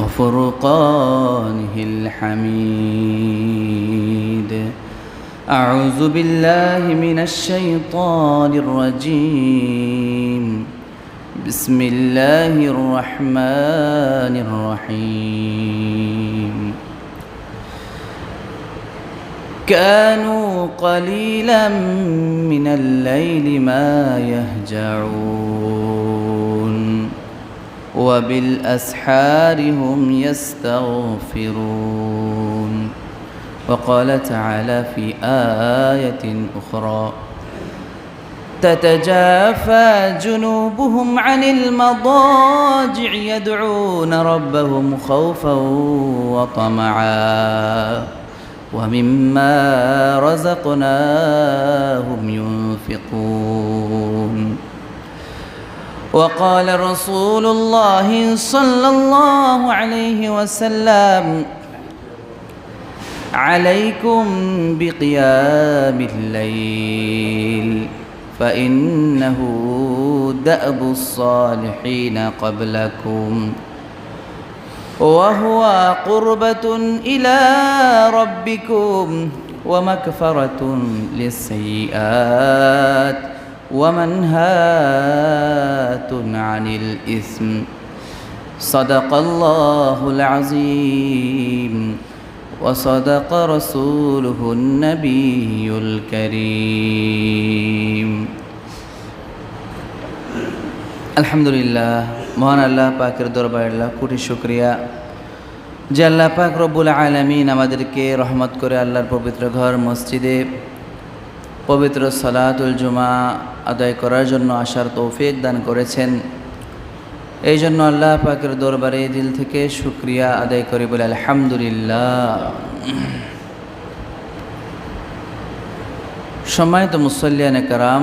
وفرقانه الحميد. أعوذ بالله من الشيطان الرجيم. بسم الله الرحمن الرحيم. كانوا قليلا من الليل ما يهجعون. وبالأسحار هم يستغفرون. وقال تعالى في آية أخرى تتجافى جنوبهم عن المضاجع يدعون ربهم خوفا وطمعا. ومما رزقناهم ينفقون. وقال رسول الله صلى الله عليه وسلم عليكم بقيام الليل فإنه دأب الصالحين قبلكم وهو قربة إلى ربكم ومكفرة للسيئات. ومنهاة عن الإثم صدق الله العظيم وصدق رسوله النبي الكريم আলহামদুলিল্লাহ মহান আল্লাহ পাকের দরবার আল্লাহ কোটি শুক্রিয়া যে আল্লাহ পাক রব্বুল আলমিন আমাদেরকে রহমত করে আল্লাহর পবিত্র ঘর মসজিদে পবিত্র সালাতুল জুমা আদায় করার জন্য আসার তৌফিক দান করেছেন। এই জন্য আল্লাহ পাকের দরবারে দিল থেকে শুক্রিয়া আদায় করি বলে আলহামদুলিল্লাহ। সম্মানিত মুসল্লিয়ানে কারাম,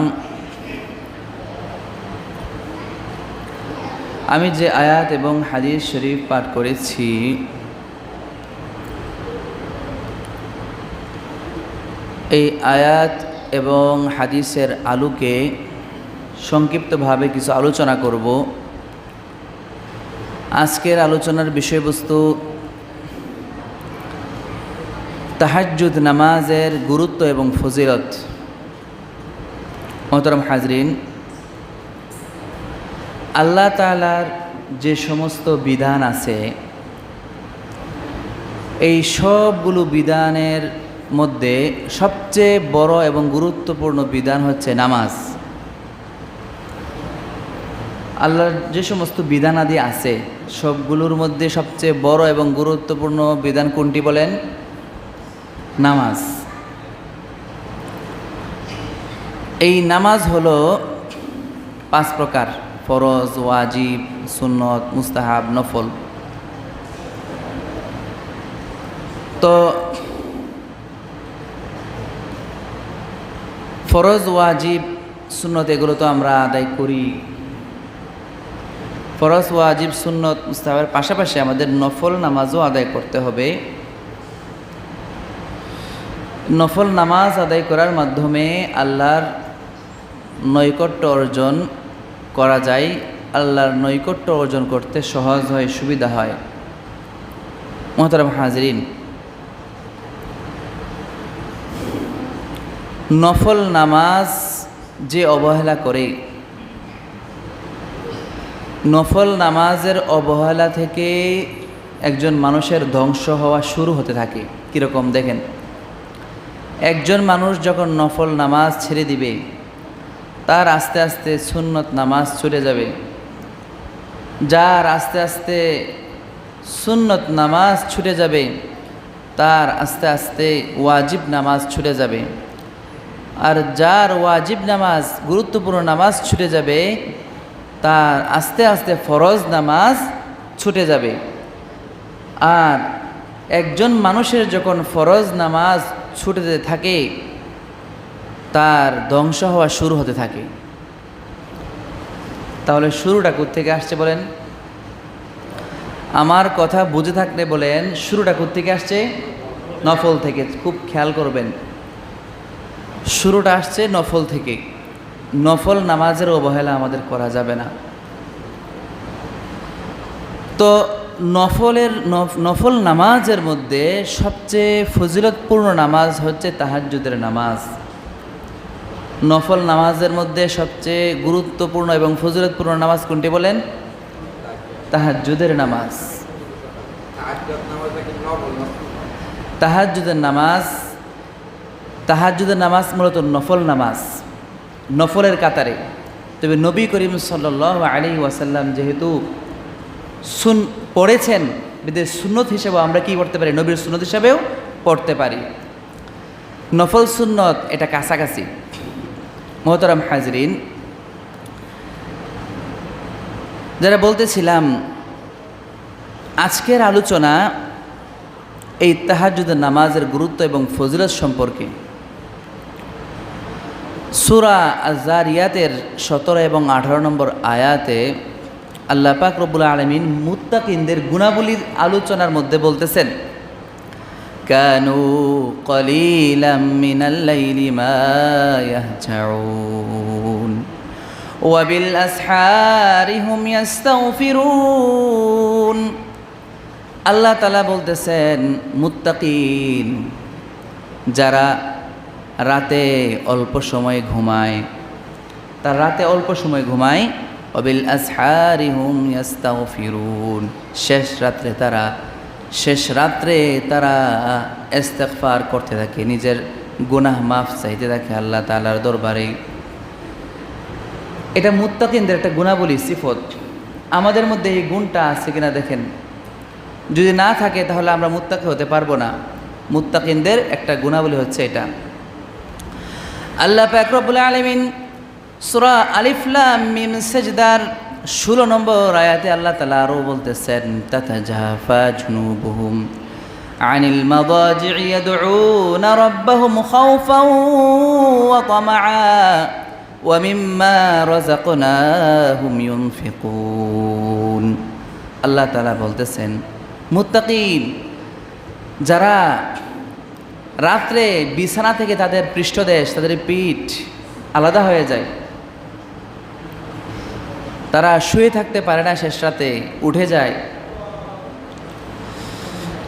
আমি যে আয়াত এবং হাদিস শরীফ পাঠ করেছি, এই আয়াত এবং হাদিসের আলোকে সংক্ষিপ্তভাবে কিছু আলোচনা করব। আজকের আলোচনার বিষয়বস্তু তাহাজুদ নামাজের গুরুত্ব এবং ফজিলত। মহতরম হাজরিন, আল্লাহ তালার যে সমস্ত বিধান আছে, এই সবগুলো বিধানের মধ্যে সবচেয়ে বড় এবং গুরুত্বপূর্ণ বিধান হচ্ছে নামাজ। আল্লাহর যে সমস্ত বিধানাদি আছে, সবগুলোর মধ্যে সবচেয়ে বড় এবং গুরুত্বপূর্ণ বিধান কোনটি বলেন? নামাজ। এই নামাজ হলো পাঁচ প্রকার, ফরজ, ওয়াজিব, সুন্নত, মুস্তাহাব, নফল। তো ফরজ, ওয়াজিব, সুন্নত এগুলো তো আমরা আদায় করি। ফরজ, ওয়াজিব, সুন্নত মুস্তাহাবের পাশাপাশি আমাদের নফল নামাজও আদায় করতে হবে। নফল নামাজ আদায় করার মাধ্যমে আল্লাহর নৈকট্য অর্জন করা যায়। আল্লাহর নৈকট্য অর্জন করতে সহজ হয়, সুবিধা হয়। মোহতারাম হাজরিন নফল নামাজ যে অবহেলা করে। নফল নামাজের অবহেলা থেকে একজন মানুষের ধ্বংস হওয়া শুরু হতে থাকে। কীরকম দেখেন, একজন মানুষ যখন নফল নামাজ ছেড়ে দিবে, তার আস্তে আস্তে সুন্নত নামাজ ছুটে যাবে। যার আস্তে আস্তে সুন্নত নামাজ ছুটে যাবে, তার আস্তে আস্তে ওয়াজিব নামাজ ছুটে যাবে। আর যার ওয়াজিব নামাজ, গুরুত্বপূর্ণ নামাজ ছুটে যাবে, তার আস্তে আস্তে ফরজ নামাজ ছুটে যাবে। আর একজন মানুষের যখন ফরজ নামাজ ছুটে থাকে, তার ধ্বংস হওয়া শুরু হতে থাকে। তাহলে শুরুটা থেকে আসছে বলেন? আমার কথা বুঝে থাকলে বলেন, শুরুটা থেকে আসছে? নফল থেকে, খুব খেয়াল করবেন। শুরুটা আসছে নফল থেকে। নফল নামাজের অবহেলা আমাদের করা যাবে না। তো নফলের নফ- নফল নামাজের মধ্যে সবচেয়ে ফজিলতপূর্ণ নামাজ হচ্ছে তাহাজ্জুদের নামাজ। নফল নামাজের মধ্যে সবচেয়ে গুরুত্বপূর্ণ এবং ফজিলতপূর্ণ নামাজ কোনটি বলেন? তাহাজ্জুদের নামাজ। তাহাজ্জুদের নামাজ তাহাজ্জুদের নামাজ মূলত নফল নামাজ, নফলের কাতারে। তবে নবী করিম সাল্লাহ আলী ওয়াসাল্লাম যেহেতু সুন, পড়েছেন, বিদের সুন্নত হিসেবেও আমরা কি পড়তে পারি? নবীর সুন্নত হিসাবেও পড়তে পারি। নফল সুন্নত এটা কাছাকাছি। মোহতরম হাজরিন, যারা বলতেছিলাম, আজকের আলোচনা এই তাহাজুদের নামাজের গুরুত্ব এবং ফজিলত সম্পর্কে। সুরা আজারিয়াতের সতেরো এবং আঠারো নম্বর আয়াতে আল্লাহ পাক রব্বুল আলমিন মুত্তাকিনদের গুণাবলীর আলোচনার মধ্যে বলতেছেন, কানু ওয়াবিল আল্লাহ তালা বলতেছেন, মুত্তাকিন, যারা রাতে অল্প সময় ঘুমায়। তার রাতে অল্প সময় ঘুমায়। অবিল আসহারি হুম ইয়াস্তাগফিরুন। শেষ রাত্রে তারা, শেষ রাত্রে তারা ইস্তেগফার করতে থাকে। নিজের গুনাহ মাফ চাইতে থাকে আল্লাহ তালার দরবারে। এটা মুত্তাকিনদের একটা গুণাবলী, সিফত। আমাদের মধ্যে এই গুণটা আছে কিনা দেখেন। যদি না থাকে তাহলে আমরা মুত্তাকি হতে পারব না। মুত্তাকিনদের একটা গুণাবলী হচ্ছে এটা। আল্লাহ পাক রব্বুল আলামিন সূরা আলিফ লাম মিম সাজদার 16 নম্বর আয়াতে আল্লাহ তাআলা আরও বলতেছেন তাতাজাফা জুনুবুহুম আনিল মাদাজি'i ইয়াদউনা রাব্বাহুম খাওফান ওয়া তামাআ ওয়া মিম্মা রাযাকনাহুম ইউনফিকুন। আল্লাহ তাআলা বলতেছেন, মুত্তাকিন, যারা রাত্রে বিছানা থেকে তাদের পৃষ্ঠদেশ তাদের পিঠ আলাদা হয়ে যায় তারা শুয়ে থাকতে পারে না শেষ রাতে উঠে যায়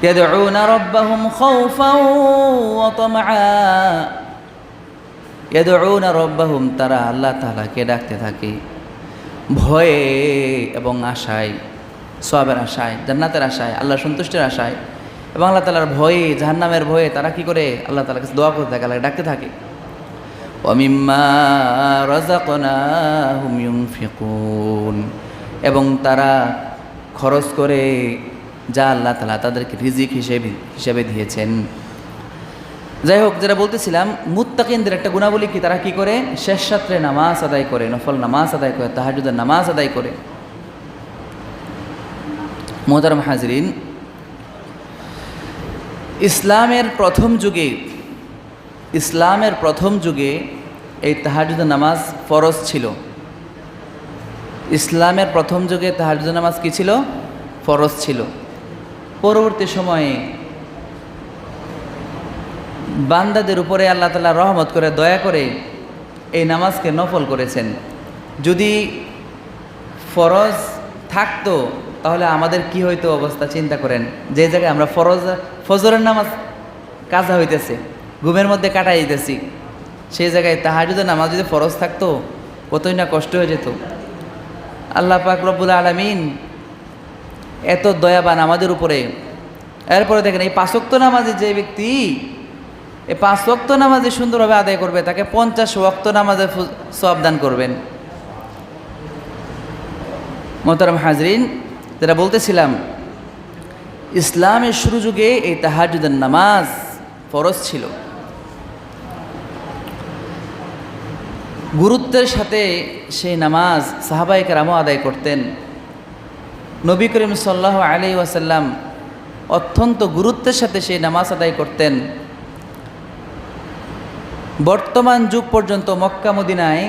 يدعون ربهم خوفا وطمعا يدعون ربهم তারা আল্লাহ তাআলাকে ডাকতে থাকে ভয়ে এবং আশায় সবের আশায় জান্নাতের আশায় আল্লাহ সন্তুষ্টের আশায় এবং আল্লাহ তালার ভয়ে, জাহান্নামের ভয়ে তারা কি করে? আল্লাহ তালার কাছে দোয়া করতে থাকে আল্লাহ ডাকতে থাকে। এবং তারা খরচ করে যা আল্লাহ তালা তাদেরকে রিজিক হিসেবে হিসেবে দিয়েছেন। যাই হোক, যেটা বলতেছিলাম, মুত্তাকিনদের একটা গুণাবলী কি? তারা কি করে? শেষ রাত্রে নামাজ আদায় করে, নফল নামাজ আদায় করে তাহাজুদের নামাজ আদায় করে। মোহতারম হাজরিন ইসলামের প্রথম যুগে, ইসলামের প্রথম যুগে এই তাহাজুদ নামাজ ফরজ ছিল। ইসলামের প্রথম যুগে তাহাজুদ নামাজ কি ছিল? ফরজ ছিল। পরবর্তী সময়ে বান্দাদের উপরে আল্লাহ তালা রহমত করে, দয়া করে এই নামাজকে নফল করেছেন। যদি ফরজ থাকতো তাহলে আমাদের কি হইতো অবস্থা? চিন্তা করেন। যে জায়গায় আমরা ফরজ, ফজরের নামাজ কাজা হইতেছে, ঘুমের মধ্যে কাটাই দিতেছি সেই জায়গায় তাহাজুদের নামাজ যদি ফরজ থাকতো, কতই না কষ্ট হয়ে যেত। আল্লাহ পাক রব্বুল আলমিন এত দয়াবান আমাদের উপরে। এরপরে দেখেন, এই পাঁচক্ত নামাজে যে ব্যক্তি, এই পাঁচ ওক্ত নামাজে সুন্দরভাবে আদায় করবে, তাকে পঞ্চাশ ওক্ত নামাজে সব করবেন। মোহতারাম হাজরিন যেটা বলতেছিলাম, ইসলামের শুরু যুগে এই তাহাজুদের নামাজ ফরজ ছিল। গুরুত্বের সাথে সেই নামাজ সাহাবাই কেরামও আদায় করতেন। নবী করিম সাল্লাহ আলি ওয়াসাল্লাম অত্যন্ত গুরুত্বের সাথে সেই নামাজ আদায় করতেন। বর্তমান যুগ পর্যন্ত মক্কা মদিনায়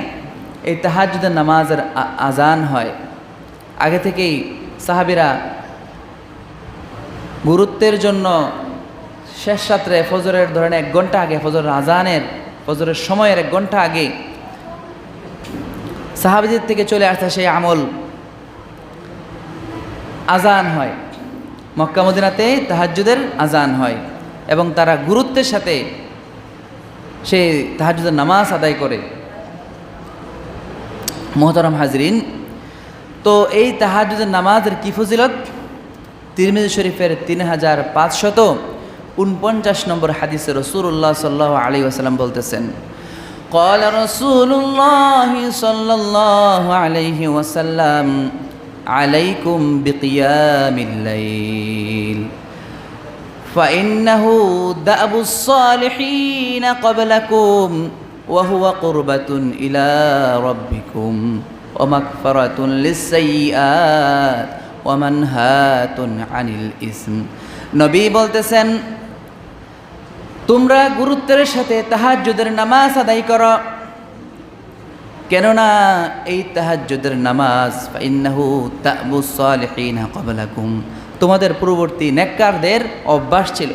এই তাহাজুদের নামাজের আজান হয়। আগে থেকেই সাহাবিরা গুরুত্বের জন্য শেষ রাত্রে ফজরের ধরেন এক ঘণ্টা আগে ফজরের আজানের ফজরের সময়ের এক ঘণ্টা আগে সাহাবিদের থেকে চলে আসা সেই আমল আজান হয়। মক্কা মদিনাতে তাহাজ্জুদের আজান হয় এবং তারা গুরুত্বের সাথে সে তাহাজ্জুদের নামাজ আদায় করে। মোহতারাম হাজরিন তো এই তাহাজুদের নামাজের কি ফজিলত তিরমিজি শরীফের তিন হাজার পাঁচশত উনপঞ্চাশ নম্বর হাদিসে রসুল্লাহ সাল্লাহ আলী ওসালাম বলতেছেন قال رسول الله صلى الله عليه وسلم عليكم بقيام الليل فإنه دأب الصالحين قبلكم وهو قربة إلى ربكم ومغفرة للسيئات ومنهاة عن الإثم নবী বলতেছেন তোমরা গুরুত্বের সাথে তাহাজ্জুদের নামাজ আদায় করো কেননা এই তাহাজ্জুদের নামাজ ইন্নাহু তাবুস সালিহিনা ক্বাবলাকুম তোমাদের পূর্ববর্তী নেককারদের অভ্যাস ছিল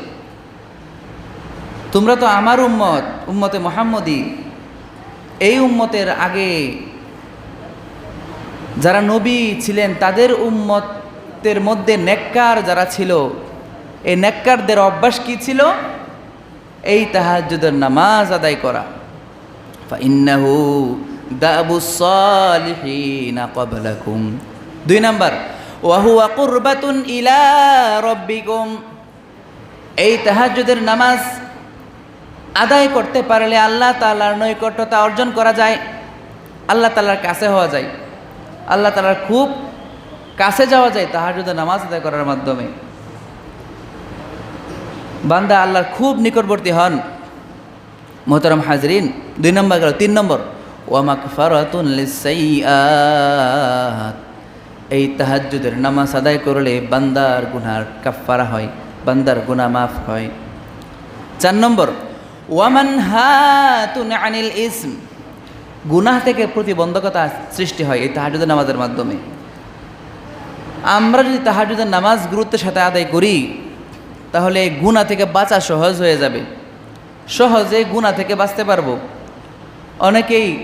তোমরা তো আমার উম্মত উম্মতে মোহাম্মদী এই উম্মতের আগে যারা নবী ছিলেন, তাদের উম্মতের মধ্যে নেককার যারা ছিল, এই নেককারদের অভ্যাস কি ছিল? এই তাহাজ্জুদের নামাজ আদায় করা। ইন্নাহু দাবুস সালিহিনা ক্বাবলাকুম। দুই নাম্বার ওয়াহুয়া কুরবাতুন ইলা রব্বিকুম। এই তাহাজ্জুদের নামাজ আদায় করতে পারলে আল্লাহ তাআলার নৈকট্যতা অর্জন করা যায়, আল্লাহ তাআলার কাছে হওয়া যায়। আল্লাহ তাআলার খুব কাছে যাওয়া যায় তাহাজ্জুদের নামাজ আদায় করার মাধ্যমে। বান্দা আল্লাহর খুব নিকটবর্তী হন। মোহতারাম হাজরিন, দুই নম্বর গেল, তিন নম্বর। এই তাহাজ্জুদের নামাজ আদায় করলে বান্দার গুনার কাফারা হয়, বান্দার গুনাহ মাফ হয়। চার নম্বর ওয়ামান হাতুন আনিল ইসম। গুনাহ থেকে প্রতিবন্ধকতা সৃষ্টি হয় এই তাহাজুদের নামাজের মাধ্যমে। আমরা যদি তাহাজুদের নামাজ গুরুত্বের সাথে আদায় করি, তাহলে গুণা থেকে বাঁচা সহজ হয়ে যাবে। সহজে গুণা থেকে বাঁচতে পারব। অনেকেই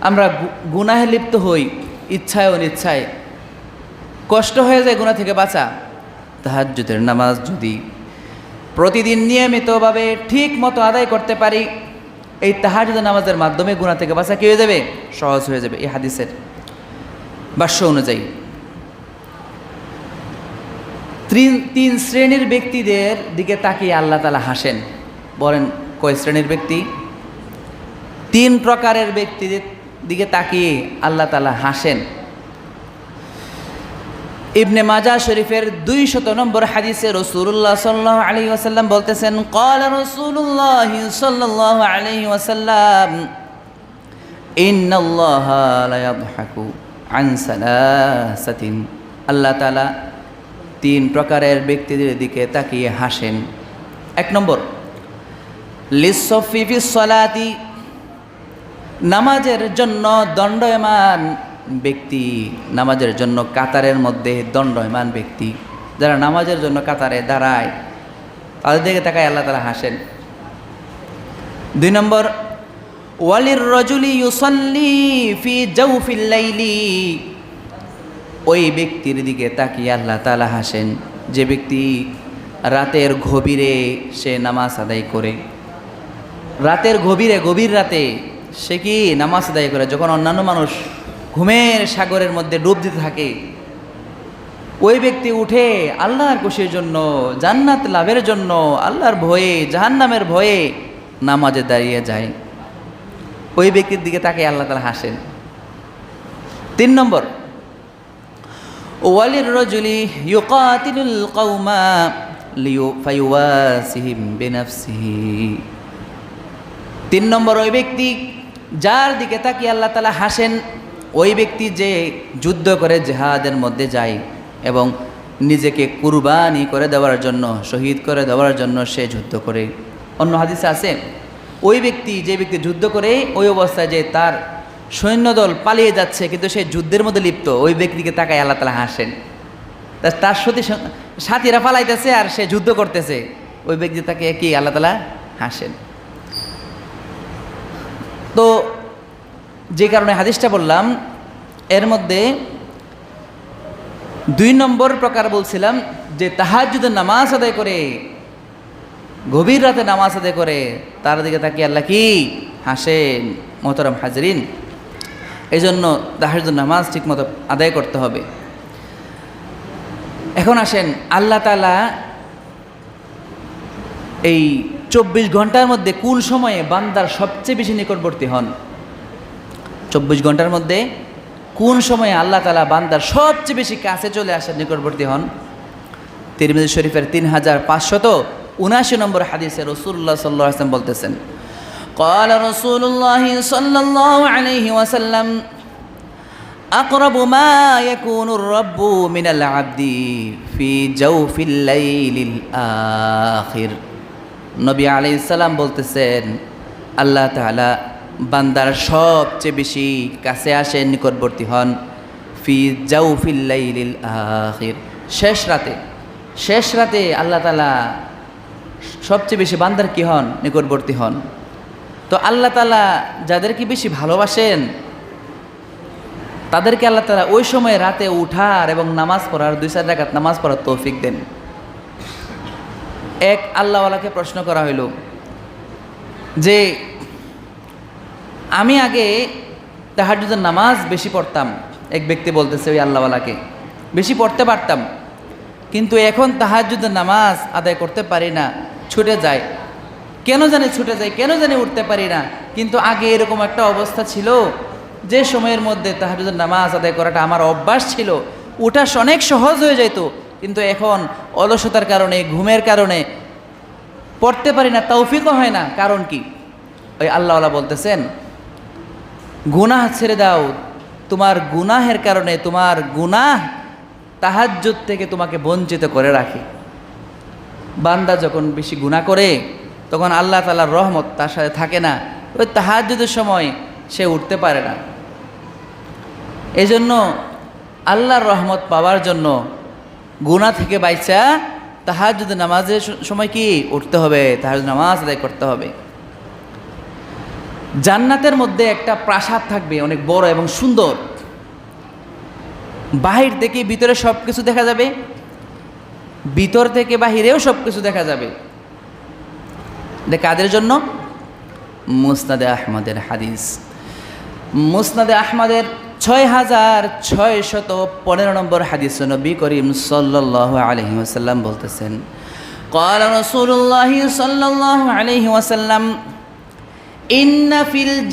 আমরা গুনাহে লিপ্ত হই, ইচ্ছায় অনিচ্ছায় কষ্ট হয়ে যায় গুণা থেকে বাঁচা। তাহাজ্জুদের নামাজ যদি প্রতিদিন নিয়মিতভাবে ঠিক মতো আদায় করতে পারি এই তাহাজ নামাজের মাধ্যমে গুণা থেকে বাঁচা কি হয়ে যাবে? সহজ হয়ে যাবে এই হাদিসের বাস্য অনুযায়ী। তিন তিন শ্রেণির ব্যক্তিদের দিকে তাকিয়ে আল্লাহ তালা হাসেন। বলেন, কয় শ্রেণির ব্যক্তি? তিন প্রকারের ব্যক্তিদের দিকে তাকিয়ে আল্লাহ তালা হাসেন। ইবনে মাজা শরীফের দুই শত নম্বর হাদিসে রসুল্লাহ সাল্লাহ আলী ওয়াসাল্লাম বলতেছেন কল রসুল্লাহ সাল্লাহ আলী ইয়াদহাকু আন আল্লাহ তাআলা তিন প্রকারের ব্যক্তিদের দিকে তাকিয়ে হাসেন। এক নম্বর লিসফিফি সলাতি নামাজের জন্য দণ্ডয়মান ব্যক্তি নামাজের জন্য কাতারের মধ্যে দণ্ডয়মান ব্যক্তি। যারা নামাজের জন্য কাতারে দাঁড়ায়, তাদের দিকে তাকায় আল্লাহ তালা হাসেন। দুই নম্বর, ওয়ালির রজুলি ইউসল্লি ফি জৌফিল লাইলি। ওই ব্যক্তির দিকে তাকিয়ে আল্লাহ তালা হাসেন, যে ব্যক্তি রাতের গভীরে সে নামাজ আদায় করে। রাতের গভীরে, গভীর রাতে সে কি নামাজ আদায় করে? যখন অন্যান্য মানুষ ঘুমের সাগরের মধ্যে ডুব দিতে থাকে। ওই ব্যক্তি উঠে আল্লাহর খুশির জন্য, জান্নাত লাভের জন্য, আল্লাহর ভয়ে, জাহান্নামের ভয়ে নামাজে দাঁড়িয়ে যায়। ওই ব্যক্তির দিকে তাকে আল্লাহ তালা হাসেন। তিন নম্বর, ওয়ালির রজুলি ইউকাতিলুল কৌমা লিউ ফাইওয়াসিহিম বিনাফসিহি। তিন নম্বর, ওই ব্যক্তি যার দিকে তাকি আল্লাহ তালা হাসেন ওই ব্যক্তি যে যুদ্ধ করে জেহাদের মধ্যে যায় এবং নিজেকে কুরবানি করে দেওয়ার জন্য, শহীদ করে দেওয়ার জন্য সে যুদ্ধ করে। অন্য হাদিসে আছে, ওই ব্যক্তি যে ব্যক্তি যুদ্ধ করে ওই অবস্থায় যে তার সৈন্যদল পালিয়ে যাচ্ছে, কিন্তু সে যুদ্ধের মধ্যে লিপ্ত, ওই ব্যক্তিকে তাকায় আল্লাহ তালা হাসেন। তার সাথী সাথীরা পালাইতেছে আর সে যুদ্ধ করতেছে। ওই ব্যক্তি তাকে কি আল্লাহ তালা হাসেন? যে কারণে হাদিসটা বললাম, এর মধ্যে দুই নম্বর প্রকার বলছিলাম যে তাহাজ্জুদের নামাজ আদায় করে, গভীর রাতে নামাজ আদায় করে, তার দিকে তাকিয়ে আল্লাহ কি? হাসেন, মোহতারাম হাজরিন। এই জন্য তাহাজুদ নামাজ ঠিকমতো আদায় করতে হবে। এখন আসেন, আল্লাহ তালা এই চব্বিশ ঘণ্টার মধ্যে কোন সময়ে বান্দার সবচেয়ে বেশি নিকটবর্তী হন? চব্বিশ ঘন্টার মধ্যে কোন সময়ে আল্লাহ তালা বান্দার সবচেয়ে বেশি কাছে চলে আসার নিকটবর্তী হন তিরমিজি শরীফের তিন হাজার পাঁচশত উনাশি নম্বর হাদিসে রসুল্লাহ সাল্লাহ আসলাম বলতেছেন قال رسول الله صلى الله عليه وسلم أقرب ما يكون الرب من العبد في جوف الليل الآخر নবী আলি সাল্লাম বলতেছেন আল্লাহ তাআলা বান্দার সবচেয়ে বেশি কাছে আসেন নিকটবর্তী হন ফি জাউফিল্লাইলিল আখির। শেষ রাতে শেষ রাতে আল্লাহ তালা সবচেয়ে বেশি বান্দার কি হন? নিকটবর্তী হন। তো আল্লাহ তালা যাদেরকে বেশি ভালোবাসেন, তাদেরকে আল্লাহ তালা ওই সময় রাতে উঠার এবং নামাজ পড়ার দুই চার রাকাত নামাজ পড়ার তৌফিক দেন। এক আল্লাহওয়ালাকে প্রশ্ন করা হইল যে আমি আগে তাহাজুদের নামাজ বেশি পড়তাম। এক ব্যক্তি বলতেছে, ওই আল্লাহওয়ালাকে। বেশি পড়তে পারতাম। কিন্তু এখন তাহাজুদের নামাজ আদায় করতে পারি না, ছুটে যায়। কেন জানি ছুটে যায়, কেন জানি উঠতে পারি না। কিন্তু আগে এরকম একটা অবস্থা ছিল যে সময়ের মধ্যে তাহাজুদের নামাজ আদায় করাটা আমার অভ্যাস ছিল। ওটা অনেক সহজ হয়ে যেত, কিন্তু এখন অলসতার কারণে, ঘুমের কারণে পড়তে পারি না, তৌফিকও হয় না। কারণ কি? ওই আল্লাহওয়ালা বলতেছেন গুনাহ ছেড়ে দাও। তোমার গুনাহের কারণে তোমার গুনাহ তাহাজ্জুদ থেকে তোমাকে বঞ্চিত করে রাখে। বান্দা যখন বেশি গুনাহ করে, তখন আল্লাহ তালার রহমত তার সাথে থাকে না। ওই তাহাজ্জুদের সময় সে উঠতে পারে না। এই জন্য আল্লাহর রহমত পাওয়ার জন্য গুণা থেকে বাইচা তাহাজুদ নামাজের সময় কি? উঠতে হবে। তাহাজুদ নামাজ আদায় করতে হবে। জান্নাতের মধ্যে একটা প্রাসাদ থাকবে অনেক বড় এবং সুন্দর বাহির থেকে ভিতরে সব কিছু দেখা যাবে ভিতর থেকে বাহিরেও সব কিছু দেখা যাবে এটা কাদের জন্য মুসনাদে আহমদের হাদিস মুসনাদে আহমদের ছয় হাজার ছয় শত পনেরো নম্বর হাদিস নবী করিম সাল্লাহ আলহি ওসাল্লাম বলতেছেন قال رسول الله صلى الله عليه وسلم মিন মিন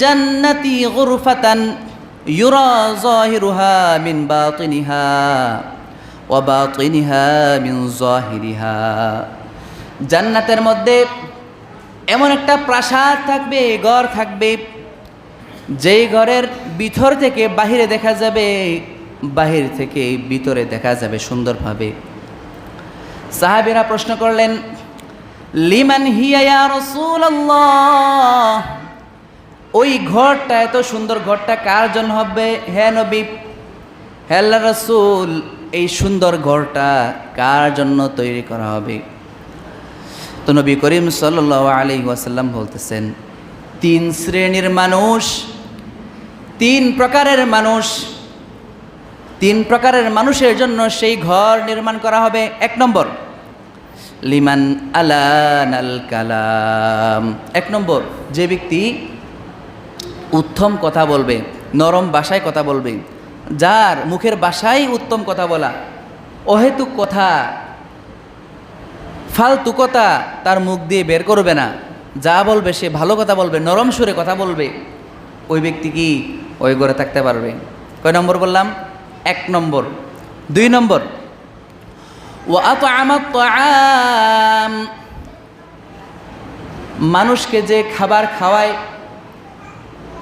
জান্নাতের মধ্যে এমন একটা প্রাসাদ থাকবে, ঘর থাকবে, যেই ঘরের ভিতর থেকে বাহিরে দেখা যাবে, বাহির থেকে ভিতরে দেখা যাবে সুন্দরভাবে। সাহাবিরা প্রশ্ন করলেন, লিমান হিয়া রসুল্লাহ ওই ঘরটা, এত সুন্দর ঘরটা কার জন্য হবে? হে নবী, হে আল্লাহ রাসূল, এই সুন্দর ঘরটা কার জন্য তৈরি করা হবে? তো নবী করিম সাল্লাহ আলী ওয়াসাল্লাম বলতেছেন, তিন শ্রেণির মানুষ, তিন প্রকারের মানুষ, তিন প্রকারের মানুষের জন্য সেই ঘর নির্মাণ করা হবে। এক নম্বর, লিমান আলান আল কালাম। এক নম্বর, যে ব্যক্তি উত্তম কথা বলবে, নরম ভাষায় কথা বলবে। যার মুখের ভাষাই উত্তম কথা বলা, অহেতুক কথা, ফালতু কথা তার মুখ দিয়ে বের করবে না। যা বলবে সে ভালো কথা বলবে, নরম সুরে কথা বলবে, ওই ব্যক্তি কি ওই ঘরে থাকতে পারবে? কয় নম্বর বললাম? এক নম্বর। দুই নম্বর। ও আত আম মানুষকে যে খাবার খাওয়ায়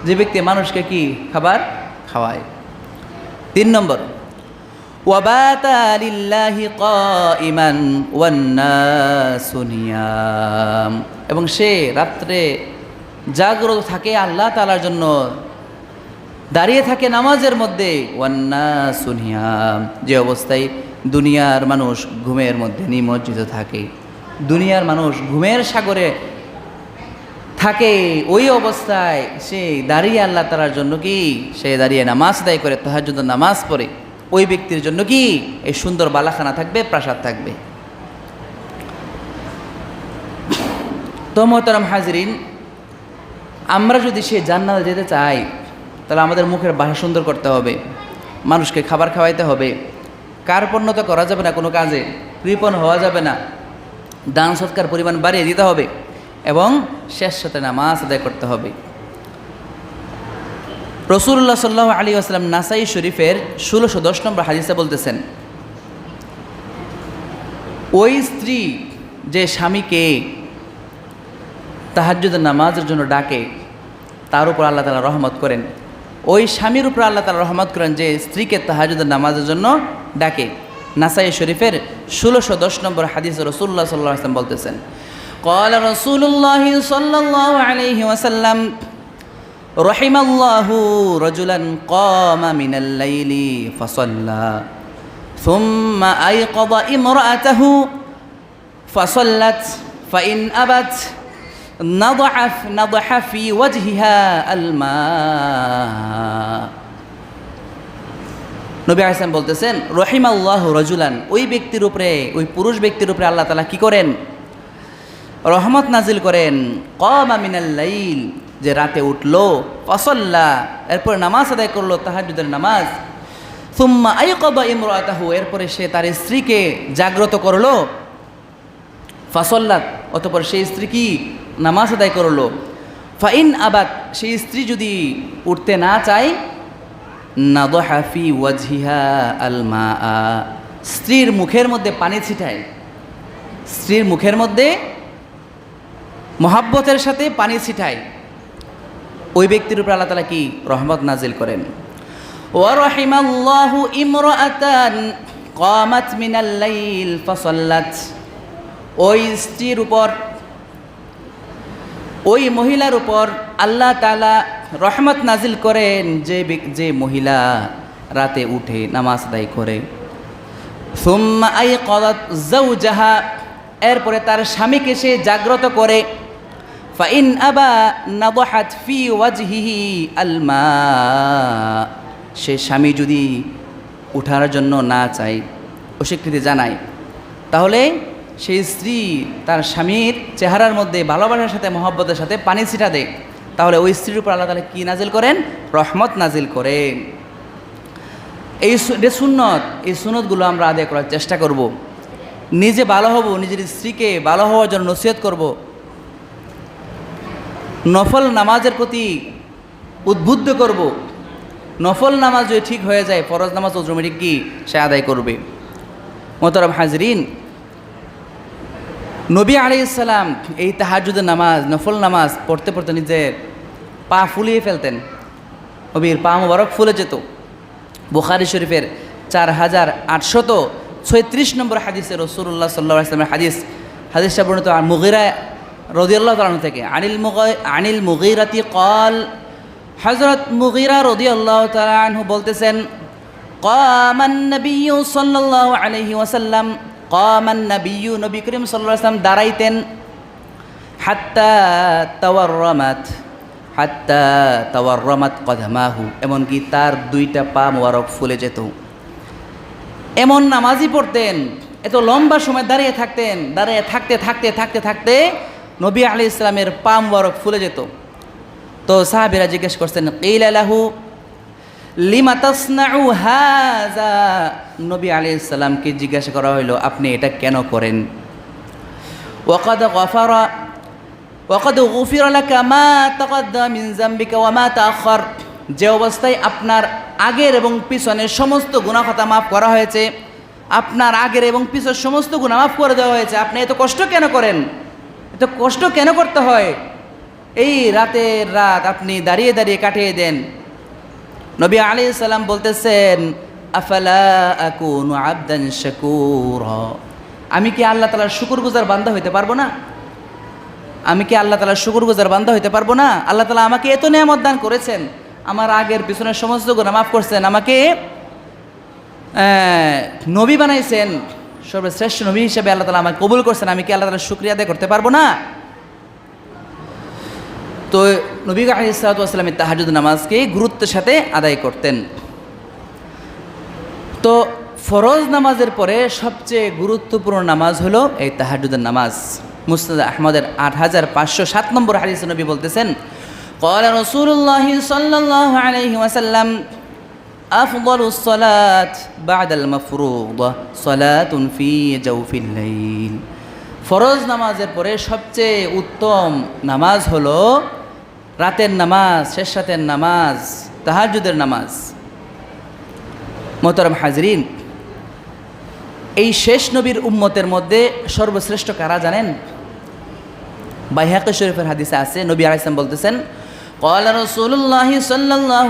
যে ব্যক্তি মানুষকে কি খাবার খাওয়ায় তিন নম্বর وبات لله قائما والناس نيام এবং সে রাত্রে জাগ্রত থাকে আল্লাহ তালার জন্য দাঁড়িয়ে থাকে নামাজের মধ্যে ওয়ান্না সুনিয়াম যে অবস্থায় দুনিয়ার মানুষ ঘুমের মধ্যে নিমজ্জিত থাকে দুনিয়ার মানুষ ঘুমের সাগরে থাকে, ওই অবস্থায় সে দাঁড়িয়ে আল্লাহ তালার জন্য কি? সে দাঁড়িয়ে নামাজ দায় করে তাহার জন্য নামাজ পড়ে। ওই ব্যক্তির জন্য কি? এই সুন্দর বালাখানা থাকবে, প্রাসাদ থাকবে। তো মোহতরম হাজরিন, আমরা যদি সে জান্নাল যেতে চাই, তাহলে আমাদের মুখের ভাষা সুন্দর করতে হবে, মানুষকে খাবার খাওয়াইতে হবে। কার্পণ্যতা করা যাবে না কোনো কাজে, কৃপণ হওয়া যাবে না। দান সৎকার পরিমাণ বাড়িয়ে দিতে হবে। এবং শেষ সাথে নামাজ আদায় করতে হবে। রসুল্লাহ সাল্লাহ আলী আসলাম নাসাই শরীফের ষোলোশো দশ নম্বর হাদিসে বলতেছেন, ওই স্ত্রী যে স্বামীকে তাহাজ্জুদের নামাজের জন্য ডাকে, তার উপর আল্লাহ তালা রহমত করেন। ওই স্বামীর উপর আল্লাহ তালা রহমত করেন যে স্ত্রীকে তাহাজুদের নামাজের জন্য ডাকে। নাসাই শরীফের ষোলোশো দশ নম্বর হাদিস রসুল্লাহ সাল্লাহ আসলাম বলতেছেন قال رسول الله صلى الله عليه وسلم رحم الله رجلا قام من الليل فصلى ثم أيقظ امرأته فصلت فإن أبت نضح نضح في وجهها الماء নবী আহসান বলতেছেন রহিমাল্লাহ রজুলান ওই ব্যক্তির উপরে ওই পুরুষ ব্যক্তির উপরে আল্লাহ তালা কি করেন রহমত নাজিল করেন, কম আমিনাল্লাইল যে রাতে উঠল, ফসল্লা এরপর নামাজ আদায় করল তাহাজুদের নামাজ। সুম্মা আইকবা ইমরাতাহু এরপরে সে তার স্ত্রীকে জাগ্রত করল ফাসল্লাত অতপর সেই স্ত্রী কি? নামাজ আদায় করল। ফাইন আবাদ সেই স্ত্রী যদি উঠতে না চায় নাদহাফি ওয়াজহিহা আল মা স্ত্রীর মুখের মধ্যে পানি ছিটায়। স্ত্রীর মুখের মধ্যে মহাব্বতের সাথে পানি ছিটায়। ওই ব্যক্তির উপর আল্লাহ তালা কি রহমত নাজিল করেন? ওয়ারহিমাল্লাহু ইমরাতান কামাত মিনাল লাইল ফাসাল্লাত। ওই স্ত্রীর উপর, ওই মহিলার উপর আল্লাহ তালা রহমত নাজিল করেন যে যে মহিলা রাতে উঠে নামাজ দায়ী করে। সুম্মা আই কদাত জাহা এরপরে তার স্বামীকে সে জাগ্রত করে। ফাইন আবা নাদহাত ফি ওয়াজহিহি আলমা সে স্বামী যদি উঠার জন্য না চায়, অস্বীকৃতি জানায়, তাহলে সেই স্ত্রী তার স্বামীর চেহারার মধ্যে ভালোবাসার সাথে, মহব্বতের সাথে পানি ছিটা দেয় তাহলে ওই স্ত্রীর উপর আল্লাহ তালা কী নাজিল করেন রহমত নাজিল করেন এই এটা সুন্নত, এই সুন্নতগুলো আমরা আদায় করার চেষ্টা করব। নিজে ভালো হব, নিজের স্ত্রীকে ভালো হওয়ার জন্য নসিহত করব। নফল নামাজের প্রতি উদ্বুদ্ধ করব। নফল নামাজ যদি ঠিক হয়ে যায়, ফরজ নামাজ অটোমেটিক কি সে আদায় করবে। মোতরম হাজরিন, নবী আলি ইসলাম এই তাহাজুদের নামাজ, নফল নামাজ পড়তে পড়তে নিজের পা ফুলিয়ে ফেলতেন। নবীর পা মুবারক ফুলে যেত। বুখারি শরীফের চার হাজার আটশত ছয়ত্রিশ নম্বর হাদিসে রসুল্লাহ সাল্লাহ আসলামের হাদিস, হাদিসটা বর্ণিত আর মুগিরা রদিয়াল্লাহ তালন থেকে, আনিল মুগই আনিল মুগিরাতি কল হজরত মুগিরা রদিয়াল্লাহ তালু বলতেছেন কমান নবী সাল্লাহ আলহি ওসাল্লাম কমান নবী নবী করিম সাল্লাম দাঁড়াইতেন, হাত্তা তাওয়ার রমাত হাত্তা তাওয়ার রমাত কদমাহু এমনকি তার দুইটা পা মোয়ারক ফুলে যেত। এমন নামাজি পড়তেন, এত লম্বা সময় দাঁড়িয়ে থাকতেন, দাঁড়িয়ে থাকতে থাকতে থাকতে থাকতে নবী আলি ইসলামের পা মোবারক ফুলে যেত। তো সাহাবিরা জিজ্ঞেস করছেন আলাহু লিমা তাসনাউ হাজা নবী আলাইহিস সালামকে জিজ্ঞাসা করা হলো আপনি এটা কেন করেন? ওয়াকাদ গফারা, ওয়াকাদ গুফির লাকা মা তাকাদ্দাম মিন ওয়া মা তাআখার যে অবস্থায় আপনার আগের এবং পিছনের সমস্ত গুনাহখাতা মাফ করা হয়েছে, আপনার আগের এবং পিছনের সমস্ত গুনাহ মাফ করে দেওয়া হয়েছে, আপনি এত কষ্ট কেন করেন? এত কষ্ট কেন করতে হয়? এই রাতের রাত আপনি দাঁড়িয়ে দাঁড়িয়ে কাটিয়ে দেন। নবী আলী সাল্লাম বলতেছেন, আফালা আবদান শাকুর? আমি কি আল্লাহ তালার শুকুর গুজার বান্ধা হইতে পারব না? আমি কি আল্লাহ তালার শুকুর গুজার বান্ধা হইতে পারব না? আল্লাহ তালা আমাকে এত নিয়ামত দান করেছেন। আমার আগের পিছনের সমস্ত গুণা মাফ করছেন। আমাকে নবী বানাইছেন। সর্বশ্রেষ্ঠ নবী হিসেবে আল্লাহ তালা আমাকে কবুল করছেন আমি কি আল্লাহ তালার শুক্রিয়া আদায় করতে পারবো না তো নবী আলিসালামের তাহাজুদ নামাজকে গুরুত্বের সাথে আদায় করতেন তো ফরজ নামাজের পরে সবচেয়ে গুরুত্বপূর্ণ নামাজ হলো এই তাহাজুদের নামাজ মুসনাদ আহমদের আট হাজার পাঁচশো সাত নম্বর হাদিস নবী বলতেছেন قال رسول الله صلى الله عليه وسلم أفضل الصلاة بعد المفروضة صلاة في جوف الليل ফরজ নামাজের পরে সবচেয়ে উত্তম নামাজ হলো রাতের নামাজ শেষ রাতের নামাজ তাহাজুদের নামাজ মোহতরম হাজরিন এই শেষ নবীর উম্মতের মধ্যে সর্বশ্রেষ্ঠ কারা জানেন বাইহাকে শরীফের হাদিসে আছে নবী আলাইসলাম বলতেছেন قال رسول الله صلى الله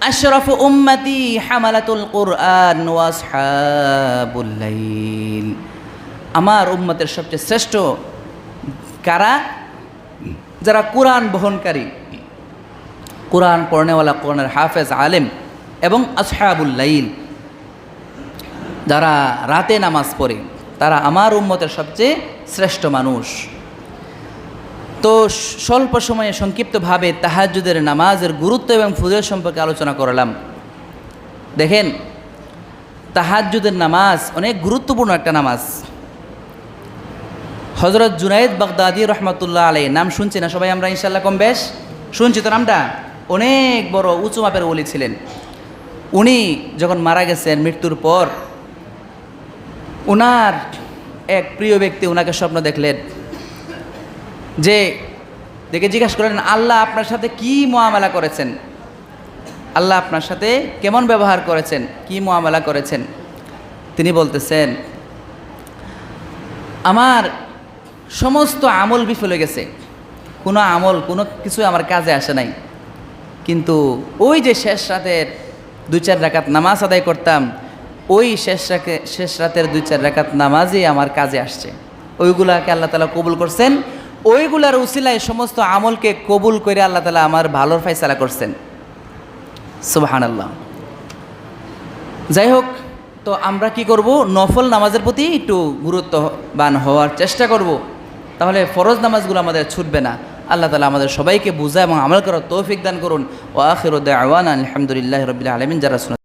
আশরাফ উম্মতি হামালাতুল কোরআন ওয়াসহাবুল্লাইল আমার উম্মতের সবচেয়ে শ্রেষ্ঠ কারা? যারা কোরআন বহনকারী। কোরআন পড়নেওয়ালা কোরআনের হাফেজ, আলেম এবং আসহাবুল্লাইল যারা রাতে নামাজ পড়ে, তারা আমার উম্মতের সবচেয়ে শ্রেষ্ঠ মানুষ। তো স্বল্প সময়ে সংক্ষিপ্তভাবে তাহাজুদের নামাজের গুরুত্ব এবং ফুজের সম্পর্কে আলোচনা করলাম। দেখেন তাহাজুদের নামাজ অনেক গুরুত্বপূর্ণ একটা নামাজ। হজরত জুনাইদ বাগদাদি রহমতুল্লাহ আলাই নাম শুনছি না সবাই আমরা ইনশাল্লাহ কম বেশ? শুনছি তো নামটা? অনেক বড় উঁচু মাপের ওলি ছিলেন। উনি যখন মারা গেছেন মৃত্যুর পর, উনার এক প্রিয় ব্যক্তি ওনাকে স্বপ্ন দেখলেন। যে দেখে জিজ্ঞাসা করলেন আল্লাহ আপনার সাথে কি মোয়ামেলা করেছেন? আল্লাহ আপনার সাথে কেমন ব্যবহার করেছেন? কি মোয়ামেলা করেছেন? তিনি বলতেছেন, আমার সমস্ত আমল বিফলে গেছে। কোনো আমল, কোনো কিছু আমার কাজে আসে নাই। কিন্তু ওই যে শেষ রাতের দুই চার রাকাত নামাজ আদায় করতাম, ওই শেষ রাতে শেষ রাতের দুই চার রাকাত নামাজই আমার কাজে আসছে। ওইগুলাকে আল্লাহ তালা কবুল করছেন। ওইগুলার উসিলায় সমস্ত আমলকে কবুল করে আল্লাহ তালা আমার ভালোর ফাইসালা করছেন। সুবাহান আল্লাহ যাই হোক তো আমরা কি করব? নফল নামাজের প্রতি একটু গুরুত্ববান হওয়ার চেষ্টা করব। তাহলে ফরজ নামাজগুলো আমাদের ছুটবে না। আল্লাহ তালা আমাদের সবাইকে বুঝা এবং আমল করার তৌফিক দান করুন। ও আখির আওয়ান আলহামদুলিল্লাহ রবিল আলমিন। যারা